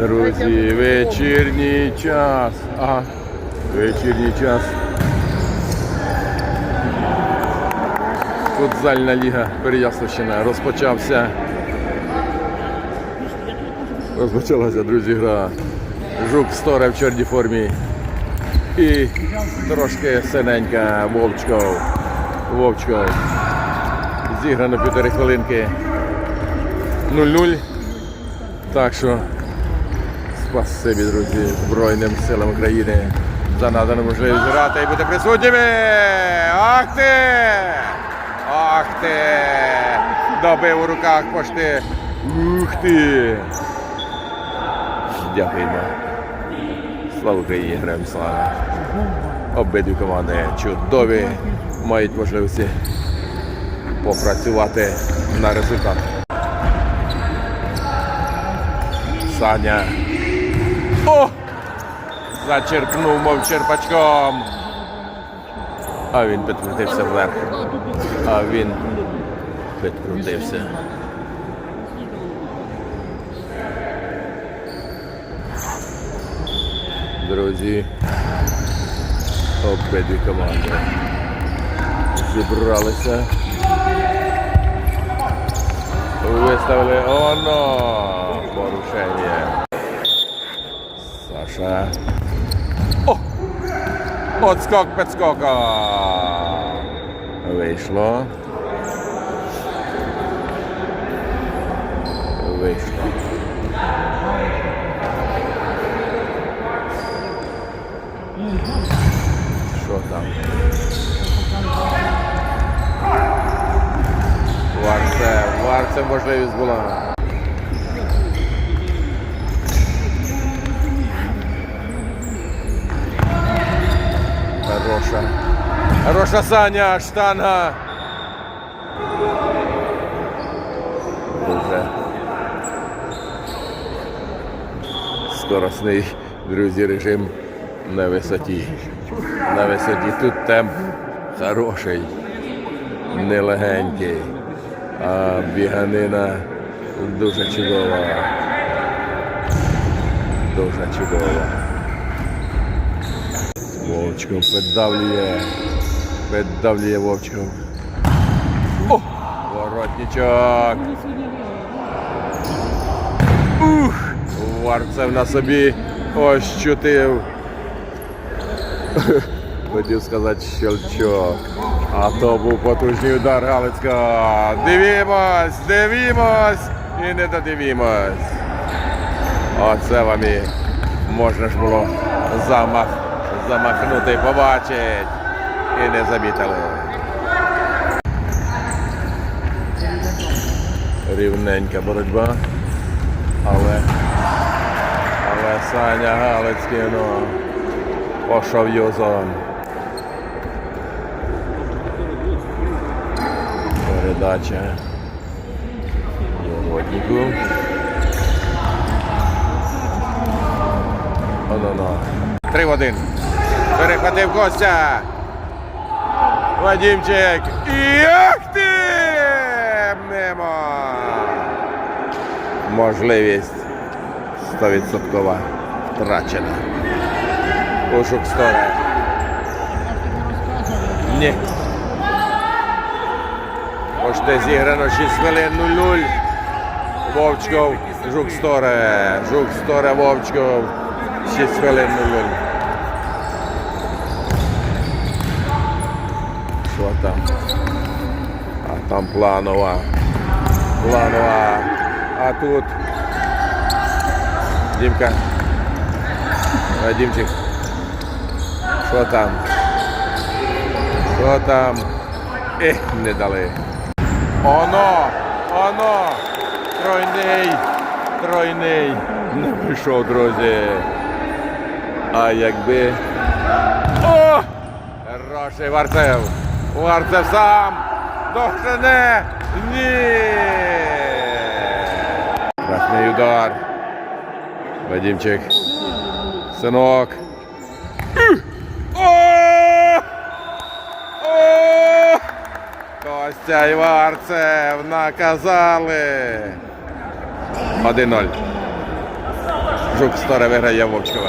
Друзі, вечірній час. Ага. Вечірній час. Футзальна ліга Переяславщина розпочався. Розпочалася, друзі, гра. Жук Сторе в чорній формі. І трошки синенька Вовчков. Вовчков. Зіграно півтори хвилинки. 0-0. Так що спасибі, друзі, Збройним силам України за надану можливість грати і бути присутніми. Ах ти! Ах ти! Добив у руках пошти. Ух ти! Дякуємо. Слава Україні, героям слава. Обидві команди чудові, мають можливості попрацювати на результат. Саня. О! Зачерпнув, мов черпачком. А він підкрутився вверх. А він підкрутився. Друзі. Обидві команди. Зібралися. Виставили оно порушення. Саша. О! Отскок підскока. Вийшло. Вийшло. Що там? Варце, Варце можливість була. Хороша. Хороша Саня, штанга. Дуже скоросний, друзі, режим на висоті. На висоті тут темп хороший, нелегенький, а біганина дуже чудова. Дуже чудова. Вовчков піддавлює. Піддавлює Вовчков. О! Воротничок. Ух! Варцев на собі ощутив. Хотів сказати щелчок. А то був потужний удар Галицького. Дивімось, дивімось і не додивімось. Оце вам і можна ж було замах, замахнути, побачить. І не замітили. Рівненька боротьба. Але, але Саня Галицький, ну, пішов юзом. Передача. Воднику. Оно-но. Три в один. Перехватив Костя. Вадимчик. І ах ти! Мимо. Можливість 100% втрачена. Пошук сторе. Ні. Поште зіграно 6 хвилин 0-0. Вовчков, Жук Сторе. Жук Сторе, Вовчков. 6 хвилин 0-0. Що там? Планова. Планова. А тут. Дімка. Дімчик. Що там? Що там? Ех, не дали. Оно! Оно! Тройний! Тройний! Не вийшов, друзі. А якби. О! Хороший Варцев! Варцев сам! Дохтане! Ні! Красний удар. Вадимчик. Синок. Костя і Варцев наказали. 1-0. Жук Сторе виграє Вовчкова.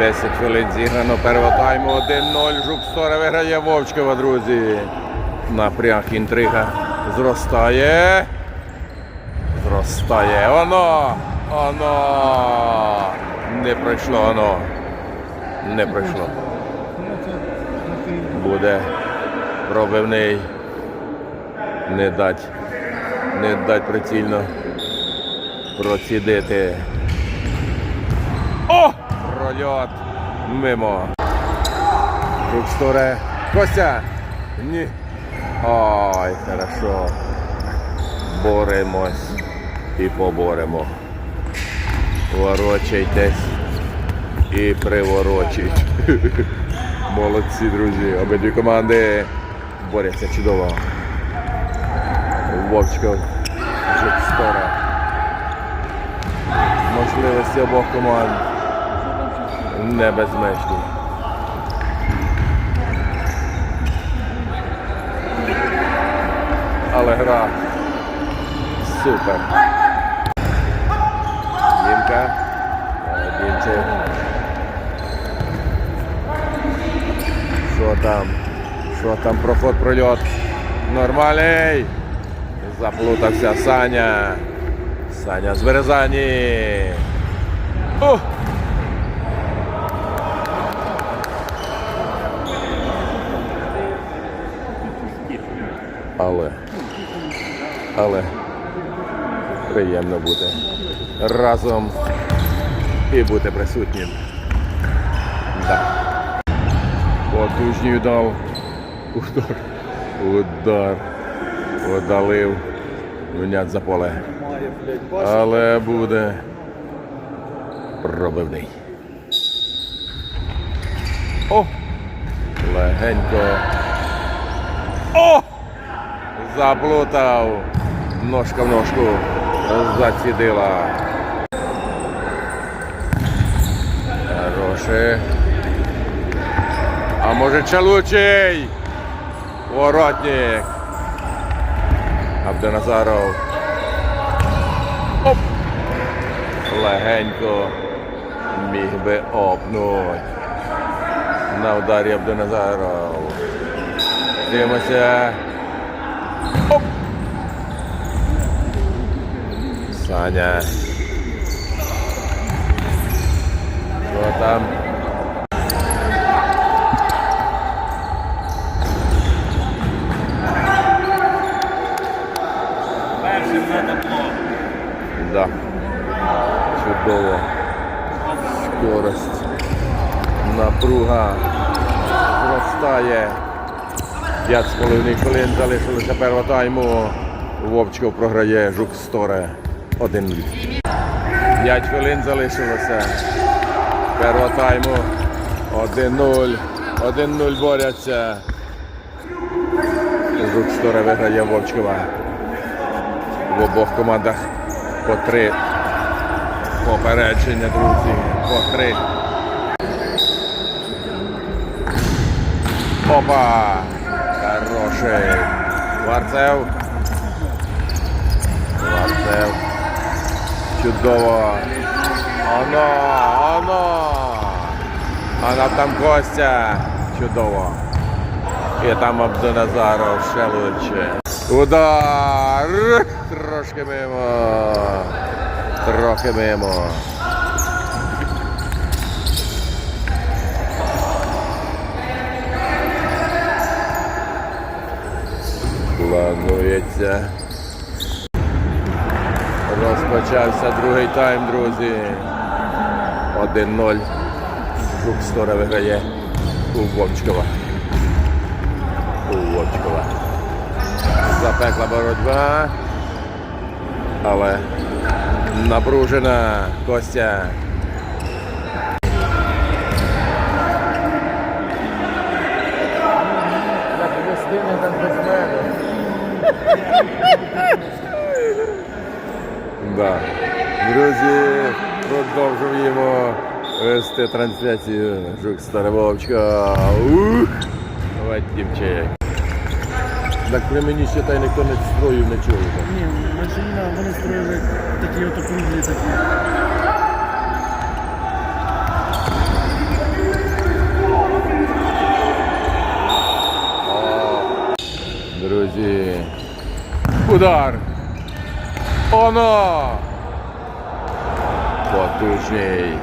10 хвилин зіграно першого тайму 1-0. Жук виграє Вовчкова, друзі. Напряг інтрига зростає. Зростає. Оно! Оно! Не пройшло оно. Не пройшло. Буде пробивний. Не дать. Не дать прицільно процідити. Прольот. Мимо. Руксторе. Костя! Ні. Ой, хорошо. Боремось і поборемо. Ворочайтесь і приворочить. Молодці, друзі. Обидві команди борються чудово. Вовчков, Жукстора. Можливості обох команд не безмежні. Але гра супер. Дімка. Дімчик. Що там? Що там проход прольот? Нормальний. Заплутався Саня. Саня з Березані. О! Але. Але приємно бути разом і бути присутнім. Да. Потужній дав. Удар. Удар. Одалив. Винять за поле. Але буде пробивний. О! Легенько. О! Заплутав. Ножка в ножку. Зацідила. Хороше. А може Чалучий? Воротник. Абдоназаров. Оп! Легенько міг би опнуть. На ударі Абдоназаров. Дивимося. Оп! Саня. Що там? Першим на табло. Да. Чудово. Скорость. Напруга зростає. 5,5 хвилин залишилося першого тайму. Вовчков програє Жук Сторе 1 5 хвилин залишилося. Першого тайму 1-0. 1-0 борються. Жук Сторе виграє Вовчкова. В обох командах по три попередження, друзі. По три. Опа! Хороший. Варцев. Варцев. Чудово. Оно, оно. А нам там Костя. Чудово. І там Абдоназаров лучше. Удар! Трошки мимо. Трохи мимо. Планується. Розпочався другий тайм, друзі. 1-0. Жук Стора виграє у Вовчкова. У Вовчкова. Запекла боротьба. Але напружена Костя. Да. Друзі, продовжуємо вести трансляцію Жук Старововчка. Ух! Вадімчик. Так при мені ще та й ніхто не строїв нічого. Ні, Мальчиніна, вони строїли такі от округлі такі. Друзі. Удар. Оно! Потужний.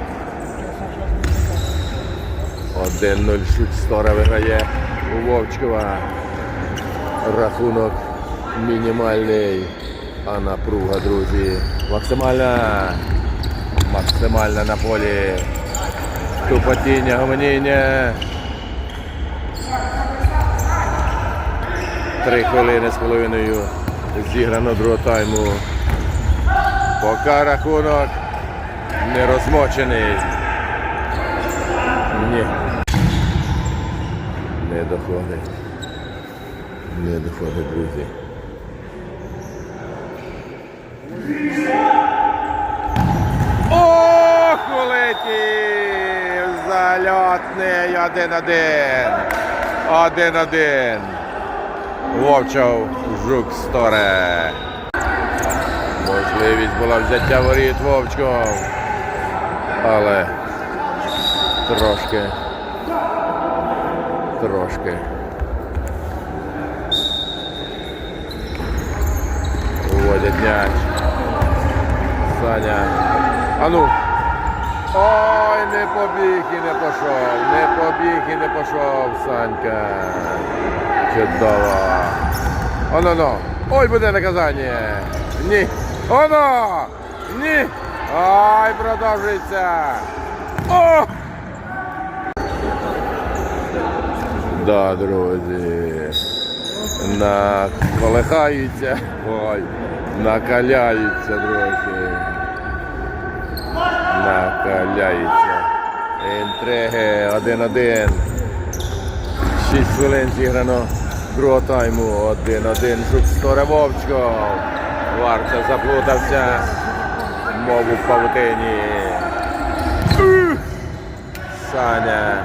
1-0 Шутстора виграє у Вовчкова. Рахунок мінімальний. А напруга, друзі. Максимальна. Максимальна на полі. Тупотіння, гомоніння. Три хвилини з половиною зіграно другого тайму. Поки рахунок не розмочений. Ні. Не доходить. Не доходить, друзі. Ох, улетів! Зальотний один-один. Один-один. Вовчав Жук Сторе. Можливість була взяття воріт Вовчком. Але трошки. Трошки. Вводять м'яч. Саня. А ну. Ой, не побіг і не пішов. Не побіг і не пішов, Санька. Чудово. Оно но. Ой, буде наказання. Ні. Оно! Ні. Ой, продовжується. О! Да, друзі. Наколихаються. Ой. Накаляються, друзі. Накаляються. Інтриги. Один-один. 6 хвилин зіграно другого тайму. Один-один. Жуксторе Вовчко. Варта заплутався. Мов у павутині. Саня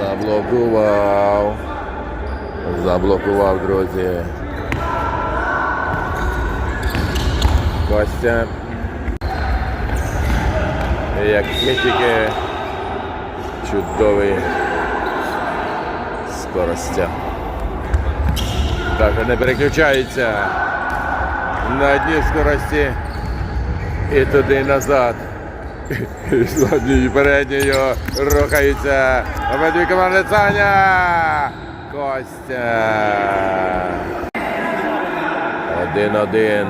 заблокував. Заблокував, друзі. Костя. Як тільки чудовий скоростя. Даже не переключається на одній скорості і туди назад. І передній рухаються. Обидві команди Саня. Костя. Один-один.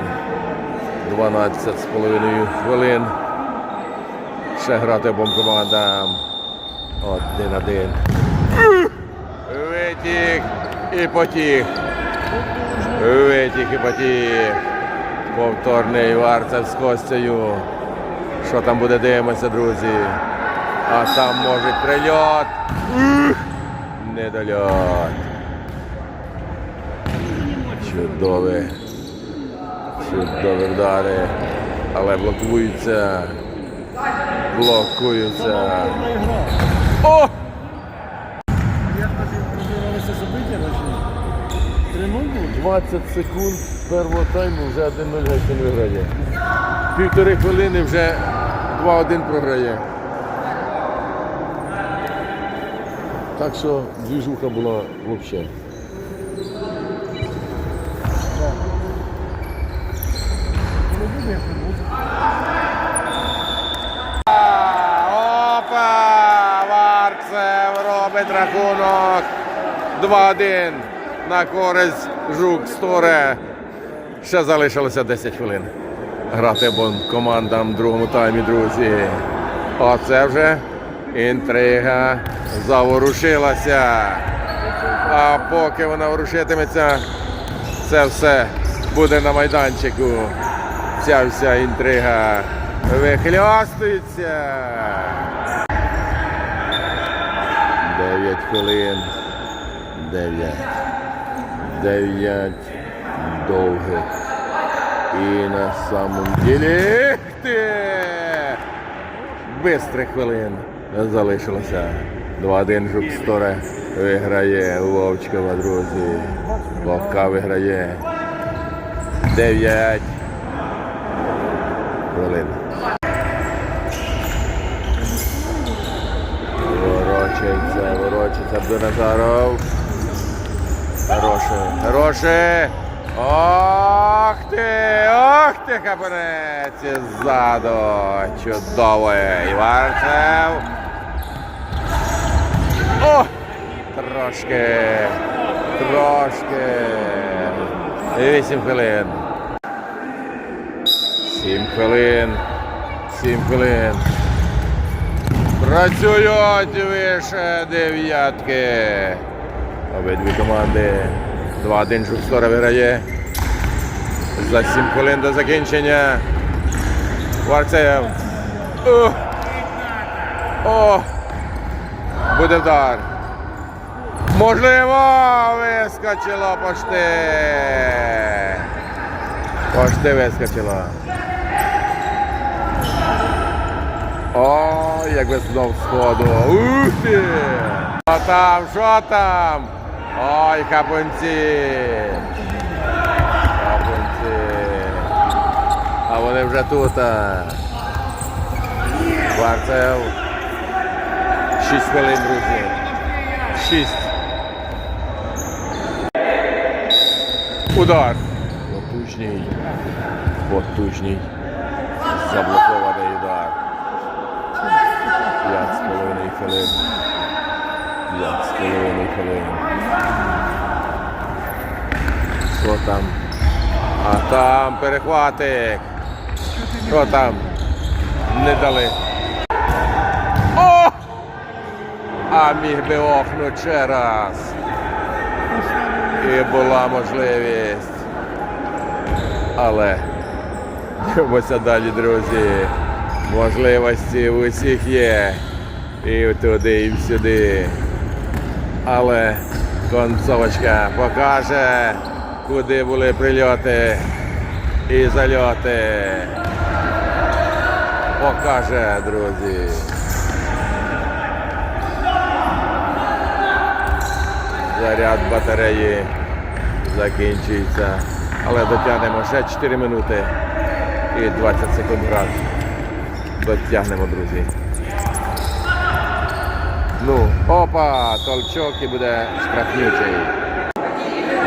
12 з половиною хвилин. Ще грати обом командам. Один-один. Витік і потік. Витік і потік. Повторний варцев з Костею. Що там буде, дивимося, друзі. А там може прильот. Недольот. Чудові. Чудові вдари. Але блокуються. Блокуються. О! Як тобі пробивалися забиття наші? 3-0 було? 20 секунд першого тайму вже 1-0 Гайсен виграє. Півтори хвилини вже 2-1 програє. Так що двіжуха була взагалі. Не. Опа! Варцев робить рахунок. 2-1 на користь Жук Сторе. Ще залишилося 10 хвилин. Грати командам в другому таймі, друзі. Оце вже інтрига заворушилася. А поки вона ворушитиметься, це все буде на майданчику. Ця вся інтрига вихлястується. 9 хвилин. 9. 9 довгих. І на самом деле ти! Хвилин залишилося. 2-1 Жуксторе виграє Вовчкова, друзі. Вовка виграє. 9 хвилин. Ворочається, ворочається Абдуназаров. Хороше. Ох ти, ох ти, капанець ззаду. Чудовий. Іварцев. О! Трошки. Трошки. Вісім хвилин. Сім хвилин. Сім хвилин. Працюють вище дев'ятки. Обидві команди. 2-1 Жукстора виграє. За 7 хвилин до закінчення. Варцеєв. О! О! Буде вдар. Можливо, вискочило пошти. Пошти вискочило. О, як ви знов сходу. Ух ти! Що там, що там? Ой, капунці. Капунці. А вони вже тут. а. Варцев. Шість хвилин, друзі. Шість. Удар. Потужний. Потужний. Заблокований удар. П'ять з половиною хвилин. П'ять з половиною хвилин. Що там? А там перехватик. Що там? Не дали. О! А міг би охнути ще раз. І була можливість. Але дивимося далі, друзі. Можливості в усіх є. І туди, і всюди. Але концовочка покаже, куди були прильоти і зальоти. Покаже, друзі. Заряд батареї закінчується. Але дотягнемо ще 4 минути і 20 секунд грати. Дотягнемо, друзі. Ну, опа, толчок і буде штрафнючий.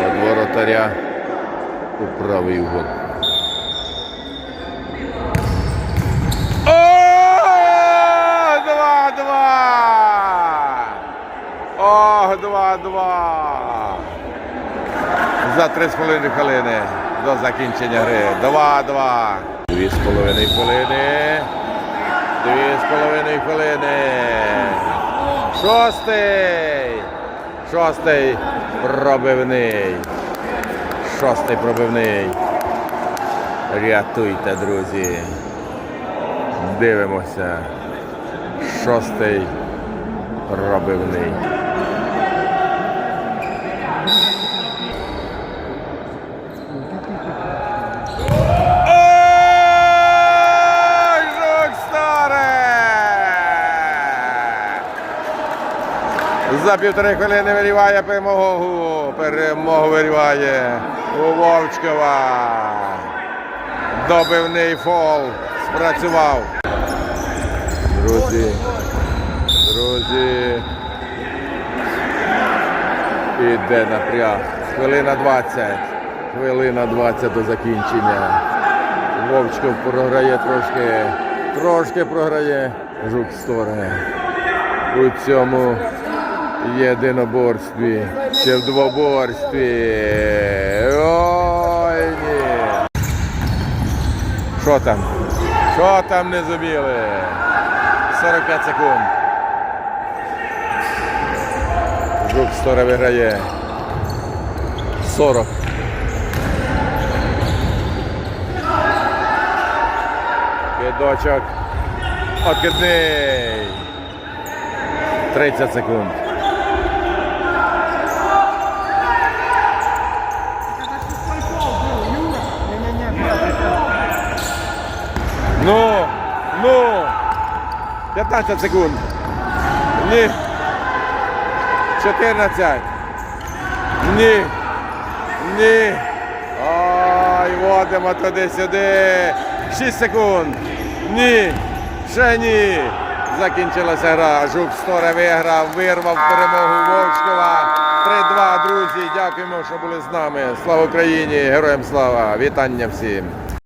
От воротаря у правий угол. О, Два-два! Ох, два-два! За три з половиною хвилини до закінчення гри. Два-два. Дві з половиною хвилини. Дві з половиною хвилини. Шостий. Шостий пробивний. Шостий пробивний. Рятуйте, друзі. Дивимося. Шостий пробивний. Ой, Жук старе! За півтори хвилини виріває перемогу. Перемогу виріває у Вовчкова. Добивний фол спрацював. Друзі, друзі. Іде напряг. Хвилина 20. Хвилина 20 до закінчення. Вовчков програє трошки. Трошки програє. Жук сторе. У цьому єдиноборстві. Ще в двоборстві. Ой ні. Що там? Що там не зуміли? 45 секунд. Жук Сторе виграє. 40. Кидочок. Откидний. 30 секунд. Ну, ну. 15 секунд. Ні. 14. Ні. Ні. Ой, водимо туди-сюди. 6 секунд. Ні. Ще ні. Закінчилася гра. Жук Сторе виграв, вирвав перемогу Вовчкова. 3-2, друзі. Дякуємо, що були з нами. Слава Україні! Героям слава! Вітання всім!